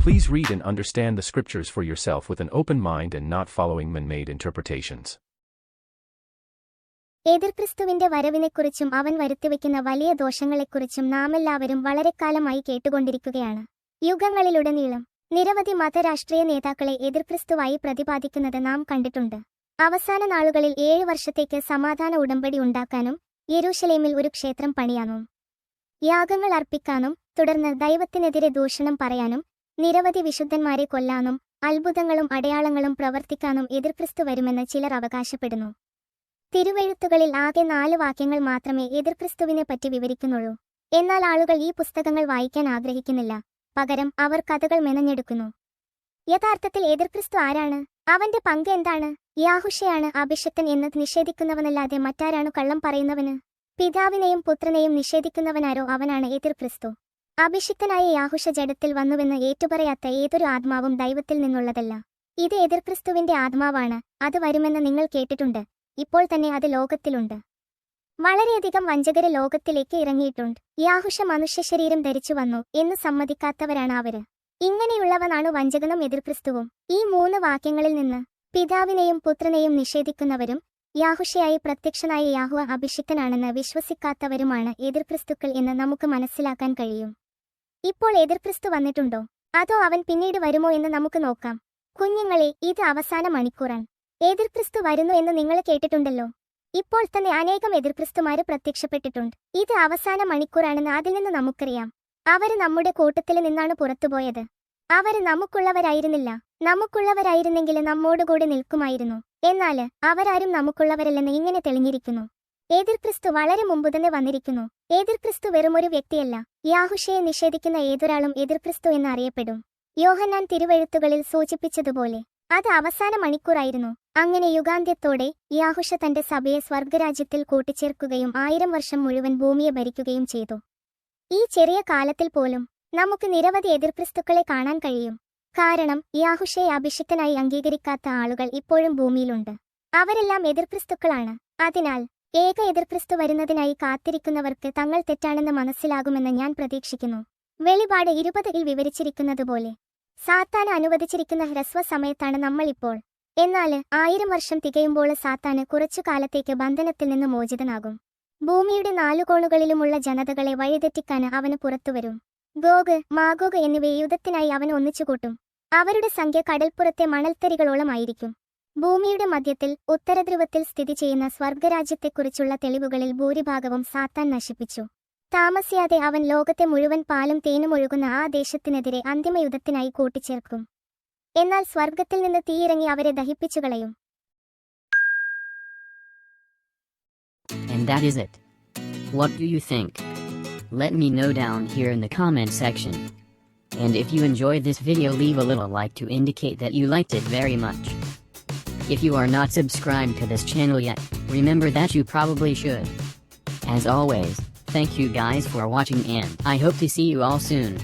Please read and understand the scriptures for yourself with an open mind and not following man-made interpretations. എതിർക്രിസ്തുവിന്റെ വരവിനെക്കുറിച്ചും അവൻ വരുത്തിവെക്കുന്ന വലിയ ദോഷങ്ങളെക്കുറിച്ചും നാമെല്ലാവരും വളരെക്കാലമായി കേട്ടുകൊണ്ടിരിക്കുകയാണ് യുഗങ്ങളിലുടനീളം നിരവധി മതരാഷ്ട്രീയ നേതാക്കളെ എതിർക്രിസ്തുവായി പ്രതിപാദിക്കുന്നത് നാം കണ്ടിട്ടുണ്ട് അവസാന നാളുകളിൽ ഏഴു വർഷത്തേക്ക് സമാധാന ഉടമ്പടി ഉണ്ടാക്കാനും യെരൂശലേമിൽ ഒരു ക്ഷേത്രം പണിയാനും യാഗങ്ങൾ അർപ്പിക്കാനും തുടർന്ന് ദൈവത്തിനെതിരെ ദൂഷണം പറയാനും നിരവധി വിശുദ്ധന്മാരെ കൊല്ലാനും അത്ഭുതങ്ങളും അടയാളങ്ങളും പ്രവർത്തിക്കാനും എതിർക്രിസ്തു വരുമെന്ന് ചിലർ അവകാശപ്പെടുന്നു. തിരുവെഴുത്തുകളിൽ ആകെ നാല് വാക്യങ്ങൾ മാത്രമേ എതിർക്രിസ്തുവിനെ പറ്റി വിവരിക്കുന്നുള്ളൂ. എന്നാൽ ആളുകൾ ഈ പുസ്തകങ്ങൾ വായിക്കാൻ ആഗ്രഹിക്കുന്നില്ല. പകരം അവർ കഥകൾ മെനഞ്ഞെടുക്കുന്നു. യഥാർത്ഥത്തിൽ എതിർക്രിസ്തു ആരാണ്? അവന്റെ പങ്ക് എന്താണ്? യാഹുഷയാണ് അഭിഷക്തൻ എന്ന് നിഷേധിക്കുന്നവനല്ലാതെ മറ്റാരാണു കള്ളം പറയുന്നവന്? പിതാവിനെയും പുത്രനെയും നിഷേധിക്കുന്നവനാരോ അവനാണ് എതിർക്രിസ്തു. അഭിഷിക്തനായ യാഹുഷ ജഡത്തിൽ വന്നുവെന്ന് ഏറ്റുപറയാത്ത ഏതൊരു ആത്മാവും ദൈവത്തിൽ നിന്നുള്ളതല്ല. ഇത് എതിർക്രിസ്തുവിന്റെ ആത്മാവാണ്. അത് വരുമെന്ന് നിങ്ങൾ കേട്ടിട്ടുണ്ട്. ഇപ്പോൾ തന്നെ അത് ലോകത്തിലുണ്ട്. വളരെയധികം വഞ്ചകര് ലോകത്തിലേക്ക് ഇറങ്ങിയിട്ടുണ്ട്. യാഹുഷ മനുഷ്യശരീരം ധരിച്ചു വന്നു എന്ന് സമ്മതിക്കാത്തവരാണ് അവർ. ഇങ്ങനെയുള്ളവനാണ് വഞ്ചകനും എതിർക്രിസ്തുവും ഈ മൂന്ന് വാക്യങ്ങളിൽ നിന്ന് പിതാവിനെയും പുത്രനെയും നിഷേധിക്കുന്നവരും യാഹുഷയായി പ്രത്യക്ഷനായ യാഹുവ അഭിഷിക്തനാണെന്ന് വിശ്വസിക്കാത്തവരുമാണ് എതിർക്രിസ്തുക്കൾ എന്ന് നമുക്ക് മനസ്സിലാക്കാൻ കഴിയും. ഇപ്പോൾ എതിർക്രിസ്തു വന്നിട്ടുണ്ടോ? അതോ അവൻ പിന്നീട് വരുമോ എന്ന് നമുക്ക് നോക്കാം. കുഞ്ഞുങ്ങളെ ഇത് അവസാന മണിക്കൂറാണ്. എതിർക്രിസ്തു വരുന്നു എന്ന് നിങ്ങൾ കേട്ടിട്ടുണ്ടല്ലോ. ഇപ്പോൾ തന്നെ അനേകം എതിർക്രിസ്തുമാര് പ്രത്യക്ഷപ്പെട്ടിട്ടുണ്ട്. ഇത് അവസാന മണിക്കൂറാണെന്ന് അതിൽ നിന്ന് നമുക്കറിയാം. അവർ നമ്മുടെ കൂട്ടത്തിൽ നിന്നാണ് പുറത്തുപോയത്. അവർ നമുക്കുള്ളവരായിരുന്നില്ല. നമുക്കുള്ളവരായിരുന്നെങ്കിൽ നമ്മോടുകൂടി നിൽക്കുമായിരുന്നു. എന്നാൽ അവരാരും നമുക്കുള്ളവരല്ലെന്ന് ഇങ്ങനെ തെളിഞ്ഞിരിക്കുന്നു. എതിർക്രിസ്തു വളരെ മുമ്പ് തന്നെ വന്നിരിക്കുന്നു. എതിർക്രിസ്തു വെറുമൊരു വ്യക്തിയല്ല. യാഹുഷയെ നിഷേധിക്കുന്ന ഏതൊരാളും എതിർക്രിസ്തു എന്നറിയപ്പെടും യോഹന്നാൻ തിരുവെഴുത്തുകളിൽ സൂചിപ്പിച്ചതുപോലെ അത് അവസാന മണിക്കൂറായിരുന്നു. അങ്ങനെ യുഗാന്ത്യത്തോടെ യാഹുഷ തന്റെ സഭയെ സ്വർഗരാജ്യത്തിൽ കൂട്ടിച്ചേർക്കുകയും ആയിരം വർഷം മുഴുവൻ ഭൂമിയെ ഭരിക്കുകയും ചെയ്തു. ഈ ചെറിയ കാലത്തിൽ പോലും നമുക്ക് നിരവധി എതിർക്രിസ്തുക്കളെ കാണാൻ കഴിയും. കാരണം യാഹുഷയെ അഭിഷിക്തനായി അംഗീകരിക്കാത്ത ആളുകൾ ഇപ്പോഴും ഭൂമിയിലുണ്ട്. അവരെല്ലാം എതിർക്രിസ്തുക്കളാണ് അതിനാൽ ഏക എതിർക്രിസ്തു വരുന്നതിനായി കാത്തിരിക്കുന്നവർക്ക് തങ്ങൾ തെറ്റാണെന്ന് മനസ്സിലാകുമെന്ന് ഞാൻ പ്രതീക്ഷിക്കുന്നു. വെളിപാട് ഇരുപതിൽ വിവരിച്ചിരിക്കുന്നതുപോലെ. സാത്താന് അനുവദിച്ചിരിക്കുന്ന ഹ്രസ്വ സമയത്താണ് നമ്മളിപ്പോൾ. എന്നാൽ ആയിരം വർഷം തികയുമ്പോൾ സാത്താന് കുറച്ചു കാലത്തേക്ക് ബന്ധനത്തിൽ നിന്ന് മോചിതനാകും. ഭൂമിയുടെ നാലു കോണുകളിലുമുള്ള ജനതകളെ വഴിതെറ്റിക്കാൻ അവന് പുറത്തുവരും. ഗോഗ് മാഗോഗ് എന്നിവയെ യുദ്ധത്തിനായി അവൻ ഒന്നിച്ചുകൂട്ടും. അവരുടെ സംഖ്യ കടൽപ്പുറത്തെ മണൽത്തരികളോളമായിരിക്കും ഭൂമിയുടെ മധ്യത്തിൽ ഉത്തരധ്രുവത്തിൽ സ്ഥിതി ചെയ്യുന്ന സ്വർഗരാജ്യത്തെക്കുറിച്ചുള്ള തെളിവുകളിൽ ഭൂരിഭാഗവും സാത്താൻ നശിപ്പിച്ചു താമസിയാതെ അവൻ ലോകത്തെ മുഴുവൻ പാലും തേനും ഒഴുകുന്ന ആ ദേശത്തിനെതിരെ അന്തിമയുദ്ധത്തിനായി കൂട്ടിച്ചേർക്കും എന്നാൽ സ്വർഗത്തിൽ നിന്ന് തീയിറങ്ങി അവരെ ദഹിപ്പിച്ചു കളയും And that is it. What do you think? Let me know down here in the comment section. And if you enjoyed this video leave a little like to indicate that you liked it very much. If you are not subscribed to this channel yet, remember that you probably should. As always, thank you guys for watching and I hope to see you all soon.